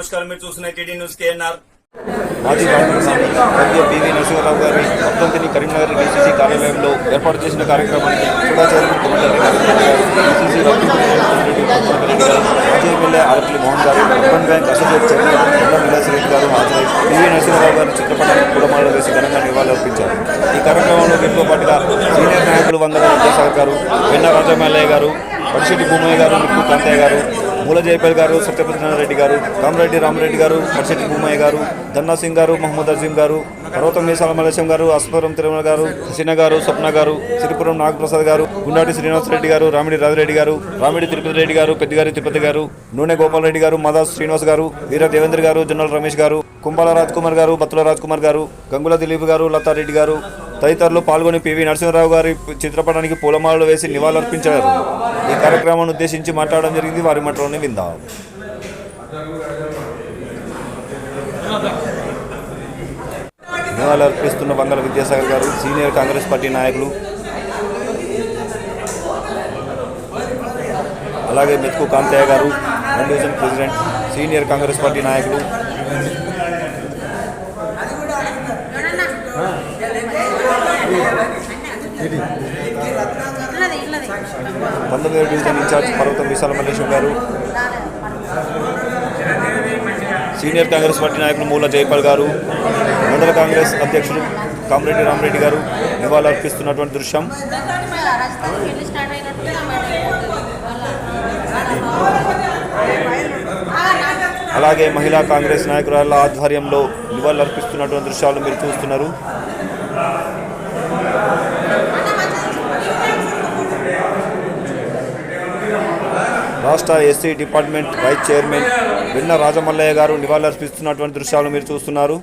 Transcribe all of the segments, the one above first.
నమస్కారం. మీరు చూస్తున్న టీడీ న్యూస్ కేఎన్ఆర్. మాజీ రాష్ట్ర వైద్య పివి నరసింహారావు గారి వర్ధంతిని కరీంనగర్ డిసిసి కార్యాలయంలో ఏర్పాటు చేసిన కార్యక్రమానికి కూడా చైర్మన్ కొమటిరెడ్డి మాజీ ఎమ్మెల్యే ఆరపల్లి మోహన్ గారు అర్బన్ బ్యాంక్ అసోసియేట్ చైర్మన్ కొండ విలాసరెడ్డి గారు హాజరై పివి నరసింహరావు గారి చిత్రపటానికి పూలమాలలు వేసి ఘనంగా నివాళులర్పించారు ఈ కార్యక్రమంలో వీరితో పాటుగా సీనియర్ నాయకులు వందల విద్యాసాగర్ గారు వెన్న రాజమల్లయ్య గారు పడిశెట్టి భూమయ్య గారు నిప్పు కాంతయ్య గారు మూల జయపాల్ గారు సత్యప్రసన్నారెడ్డి గారు రామరెడ్డి రామరెడ్డి గారు పడిశెట్టి భూమయ్య గారు ధన్నా సింగ్ గారు మహమ్మద్ అజీం గారు పర్వతం మీసాల మలేశం గారు అస్వరం తిరుమల గారు హసీనా గారు స్వప్న గారు సిరిపురం నాగప్రసాద్ గారు గుండాటి శ్రీనివాసరెడ్డి గారు రామిడి రాజిరెడ్డి గారు రామిడి తిరుపతి రెడ్డి గారు పెద్దగారి తిరుపతి గారు నూనె గోపాల్ రెడ్డి గారు మదా శ్రీనివాస్ గారు వీర దేవేంద్ర గారు జనరల్ రమేష్ గారు కుంబాల రాజ్ కుమార్ గారు బత్తుల రాజ్ కుమార్ గారు గంగుల దిలీప్ గారు లతారెడ్డి గారు తదితరులు పాల్గొని పివి నరసింహారావు గారి చిత్రపటానికి పూలమాలలు వేసి నివాళులర్పించారు. ఈ కార్యక్రమాన్ని ఉద్దేశించి మాట్లాడడం జరిగింది. వారి మాటలోనే విందాం. నివాళులు అర్పిస్తున్న బంగాళ విద్యాసాగర్ గారు సీనియర్ కాంగ్రెస్ పార్టీ నాయకులు అలాగే మెతుకు కాంతయ్య గారు one division president senior Congress party నాయకులు పంతొమ్మిది ఇల్లది డివిజన్ ఇన్ఛార్జ్ పర్వతం విశాల మల్లేశ్వర్ గారు. సీనియర్ కాంగ్రెస్ పార్టీ నాయకులు మూల జైపాల్ గారు మండల కాంగ్రెస్ అధ్యక్షులు కామరెడ్డి రామరెడ్డి గారు నివాళులర్పిస్తున్నటువంటి దృశ్యం. అలాగే మహిళా కాంగ్రెస్ నాయకురాల ఆధ్వర్యంలో నివాళులర్పిస్తున్నటువంటి దృశ్యాలు మీరు చూస్తున్నారు. రాష్ట్ర ఎస్సీ డిపార్ట్మెంట్ వైస్ చైర్మన్ వెన్న రాజమల్లయ్య గారు నివాళులర్పిస్తున్నటువంటి దృశ్యాలు మీరు చూస్తున్నారు.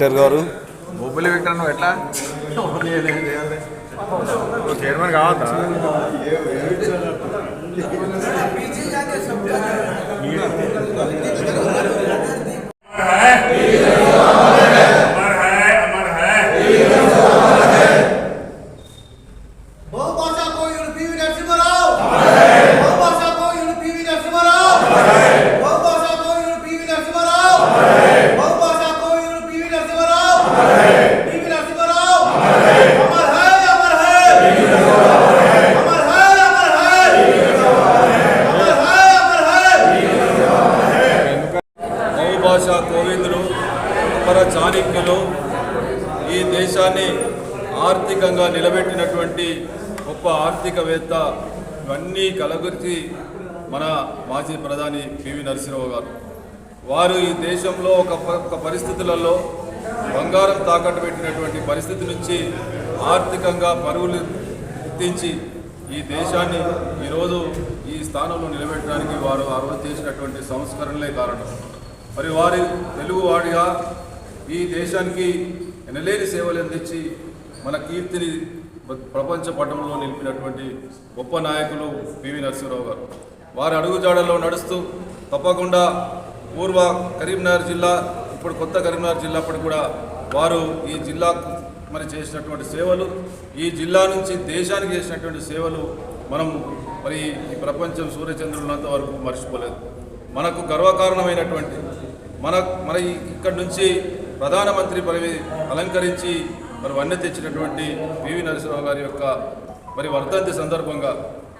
విక్టర్ గారు. బొబ్బులి విక్టర్ నువ్వు ఎట్లా? చైర్మన్ కావద్దా ఆర్థికంగా నిలబెట్టినటువంటి గొప్ప ఆర్థికవేత్త ఇవన్నీ కలగుర్చి మన మాజీ ప్రధాని పివి నరసింహరావు గారు. వారు ఈ దేశంలో ఒక ఒక పరిస్థితులలో బంగారం తాకట్టు పెట్టినటువంటి పరిస్థితి నుంచి ఆర్థికంగా పరువులు ఎత్తించి ఈ దేశాన్ని ఈరోజు ఈ స్థానంలో నిలబెట్టడానికి వారు ఆ రోజు చేసినటువంటి సంస్కరణలే కారణం. మరి వారి తెలుగువాడిగా ఈ దేశానికి ఎనలేని సేవలు అందించి మన కీర్తిని ప్రపంచ పటంలో నిలిపినటువంటి గొప్ప నాయకులు పివి నరసింహరావు గారు. వారి అడుగుజాడల్లో నడుస్తూ తప్పకుండా పూర్వ కరీంనగర్ జిల్లా ఇప్పుడు కొత్త కరీంనగర్ జిల్లా అప్పటికి కూడా వారు ఈ జిల్లాకు మరి చేసినటువంటి సేవలు ఈ జిల్లా నుంచి దేశానికి చేసినటువంటి సేవలు మనం మరి ఈ ప్రపంచం సూర్యచంద్రులంత వరకు మర్చిపోలేదు. మనకు గర్వకారణమైనటువంటి మన మన ఇక్కడి నుంచి ప్రధానమంత్రి పదవి అలంకరించి మరి వన్నె తెచ్చినటువంటి పివి నరసింహరావు గారి యొక్క మరి వర్ధంతి సందర్భంగా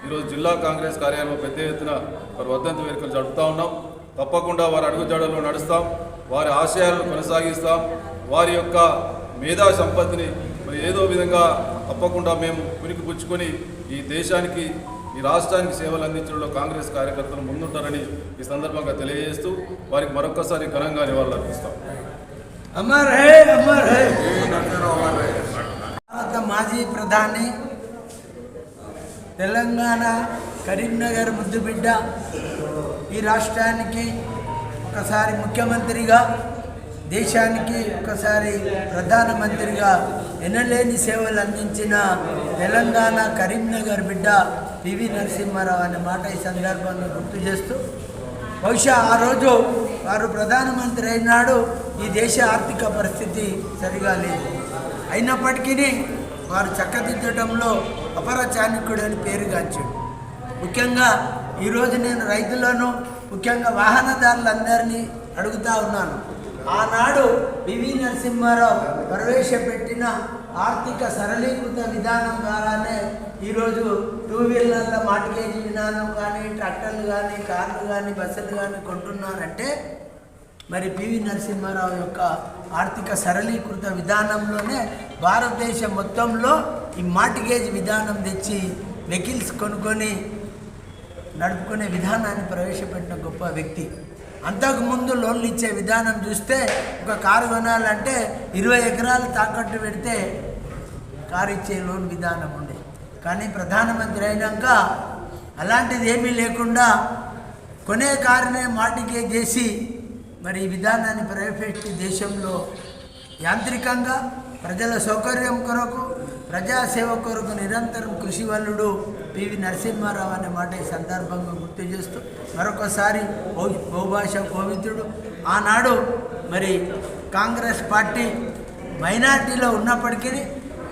ఈరోజు జిల్లా కాంగ్రెస్ కార్యాలయంలో పెద్ద ఎత్తున మరి వర్ధంతి వేడుకలు జరుపుతా ఉన్నాం. తప్పకుండా వారి అడుగుజాడల్లో నడుస్తాం. వారి ఆశయాలను కొనసాగిస్తాం. వారి యొక్క మేధా సంపత్తిని మరి ఏదో విధంగా తప్పకుండా మేము పునికి పుచ్చుకొని ఈ దేశానికి ఈ రాష్ట్రానికి సేవలు అందించడంలో కాంగ్రెస్ కార్యకర్తలు ముందుంటారని ఈ సందర్భంగా తెలియజేస్తూ వారికి మరొకసారి ఘనంగా నివాళులర్పిస్తాం. అమర్ హే అమర్ హే. భారత మాజీ ప్రధాని తెలంగాణ కరీంనగర్ ముద్దుబిడ్డ ఈ రాష్ట్రానికి ఒకసారి ముఖ్యమంత్రిగా దేశానికి ఒకసారి ప్రధానమంత్రిగా ఎనలేని సేవలు అందించిన తెలంగాణ కరీంనగర్ బిడ్డ పివి నరసింహారావు అనే మాట ఈ సందర్భంగా గుర్తు చేస్తూ బహుశా ఆ రోజు వారు ప్రధానమంత్రి అయినాడు. ఈ దేశ ఆర్థిక పరిస్థితి సరిగా లేదు. అయినప్పటికీ వారు చక్కదిద్దడంలో అపర చాణిక్యుడు అని పేరుగాంచాడు ముఖ్యంగా ఈరోజు నేను రైతులను ముఖ్యంగా వాహనదారులందరినీ అడుగుతా ఉన్నాను. ఆనాడు పివి నరసింహారావు ప్రవేశపెట్టిన ఆర్థిక సరళీకృత విధానం ద్వారానే ఈరోజు టూ వీలర్ల మార్టిగేజ్ విధానం కానీ ట్రాక్టర్లు కానీ కార్లు కానీ బస్సులు కానీ కొంటున్నారంటే మరి పివి నరసింహారావు యొక్క ఆర్థిక సరళీకృత విధానంలోనే భారతదేశం మొత్తంలో ఈ మార్టిగేజ్ విధానం తెచ్చి వెహికల్స్ కొనుక్కొని నడుపుకునే విధానాన్ని ప్రవేశపెట్టిన గొప్ప వ్యక్తి. అంతకుముందు లోన్లు ఇచ్చే విధానం చూస్తే ఒక కారు కొనాలంటే ఇరవై ఎకరాలు తాకట్టు పెడితే కారు ఇచ్చే లోన్ విధానం ఉండే. కానీ ప్రధానమంత్రి అయినాక అలాంటిది ఏమీ లేకుండా కొనే కారునే మాటికే చేసి మరి ఈ విధానాన్ని ప్రవేశపెట్టి దేశంలో యాంత్రికంగా ప్రజల సౌకర్యం కొరకు ప్రజాసేవ కొరకు నిరంతరం కృషి వల్లుడు పివి నరసింహారావు అనే మాట ఈ సందర్భంగా గుర్తు చేస్తూ మరొకసారి బహుభాష కోవిదుడు ఆనాడు మరి కాంగ్రెస్ పార్టీ మైనార్టీలో ఉన్నప్పటికీ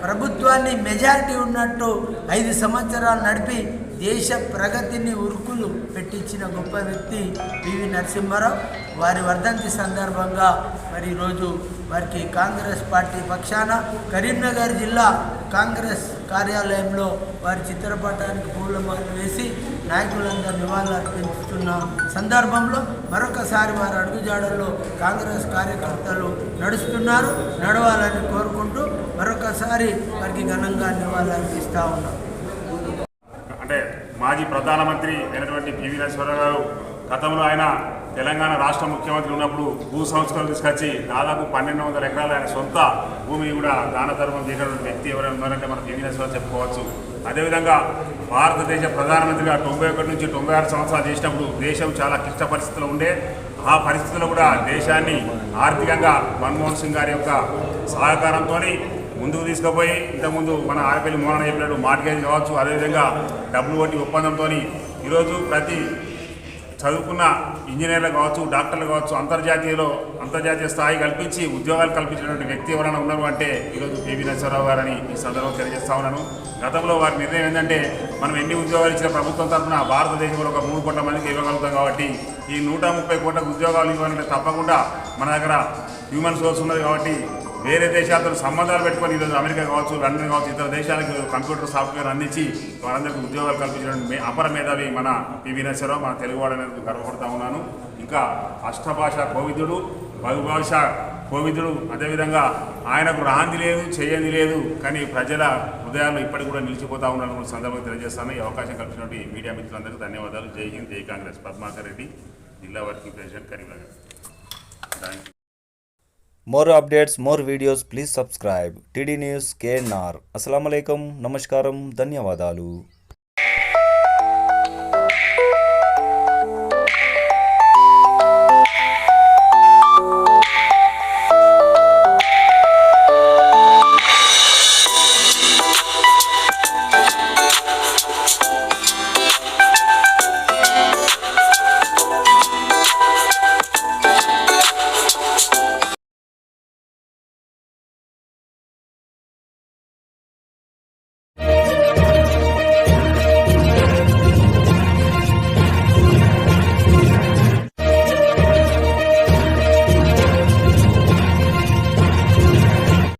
ప్రభుత్వాన్ని మెజారిటీ ఉన్నట్టు ఐదు సంవత్సరాలు నడిపి దేశ ప్రగతిని ఉరుకులు పెట్టించిన గొప్ప వ్యక్తి పివి నరసింహారావు. వారి వర్ధంతి సందర్భంగా మరి ఈరోజు వారికి కాంగ్రెస్ పార్టీ పక్షాన కరీంనగర్ జిల్లా కాంగ్రెస్ కార్యాలయంలో వారి చిత్రపటానికి పూలమాలు వేసి నాయకులందరూ నివాళులు సందర్భంలో మరొకసారి వారి అడుగుజాడల్లో కాంగ్రెస్ కార్యకర్తలు నడుస్తున్నారు. నడవాలని కోరుకుంటూ మరొకసారి వారికి ఘనంగా నివాళులర్పిస్తూ ఉన్నాం. అంటే మాజీ ప్రధానమంత్రి అయినటువంటి పివి నరసింహరావు గారు గతంలో ఆయన తెలంగాణ రాష్ట్ర ముఖ్యమంత్రి ఉన్నప్పుడు భూ సంస్కరణ తీసుకొచ్చి దాదాపు పన్నెండు వందల ఎకరాలు ఆయన సొంత భూమిని కూడా దాన ధర్మం చేసినటువంటి వ్యక్తి ఎవరైనా ఉన్నారంటే మనం పివి నరసింహరావు చెప్పుకోవచ్చు. అదేవిధంగా భారతదేశ ప్రధానమంత్రిగా తొంభై ఒకటి నుంచి తొంభై ఆరు సంవత్సరాలు చేసినప్పుడు దేశం చాలా క్లిష్ట పరిస్థితుల్లో ఉండే. ఆ పరిస్థితుల్లో కూడా దేశాన్ని ఆర్థికంగా మన్మోహన్ సింగ్ గారి యొక్క సహకారంతో ముందుకు తీసుకుపోయి ఇంతకుముందు మన ఆరపల్లి మోహన్ చెప్పినట్టు మార్గేజ్ కావచ్చు అదేవిధంగా డబ్బులు వంటి ఒప్పందంతో ఈరోజు ప్రతి చదువుకున్న ఇంజనీర్లు కావచ్చు డాక్టర్లు కావచ్చు అంతర్జాతీయలో అంతర్జాతీయ స్థాయి కల్పించి ఉద్యోగాలు కల్పించినటువంటి వ్యక్తి ఎవరైనా ఉన్నారు అంటే ఈరోజు పివి నరసింహరావు గారని ఈ సందర్భంగా తెలియజేస్తా ఉన్నాను. గతంలో వారి నిర్ణయం ఏంటంటే మనం ఎన్ని ఉద్యోగాలు ఇచ్చిన ప్రభుత్వం తరఫున భారతదేశంలో ఒక మూడు కోట్ల మందికి ఇవ్వగలుగుతాం కాబట్టి ఈ నూట ముప్పై కోట్ల ఉద్యోగాలు ఇవ్వాలంటే తప్పకుండా మన దగ్గర హ్యూమన్ సోర్స్ ఉన్నది కాబట్టి వేరే దేశాలతో సంబంధాలు పెట్టుకొని ఈరోజు అమెరికా కావచ్చు లండన్ కావచ్చు ఇతర దేశాలకు కంప్యూటర్ సాఫ్ట్వేర్ అందించి వారందరికీ ఉద్యోగాలు కల్పించడం మే- అపర మేధావి మన పివి నరసరావు మన తెలుగువాడు అనేది గర్వపడుతూ ఉన్నాను. ఇంకా అష్టభాష కోవిదుడు బహుభాష కోవిదుడు అదేవిధంగా ఆయనకు రాంది లేదు చేయంది లేదు కానీ ప్రజల హృదయాల్లో ఇప్పటికి కూడా నిలిచిపోతా ఉన్నాను సందర్భంగా తెలియజేస్తాను. ఈ అవకాశం కల్పించినటువంటి మీడియా మిత్రులందరికీ ధన్యవాదాలు. జై హింద్ జై కాంగ్రెస్. పద్మాకర్ రెడ్డి జిల్లా working president Karimnagar. Thank more updates more videos please subscribe TD news KNR అస్సలం నమస్కారం ధన్యవాదాలు.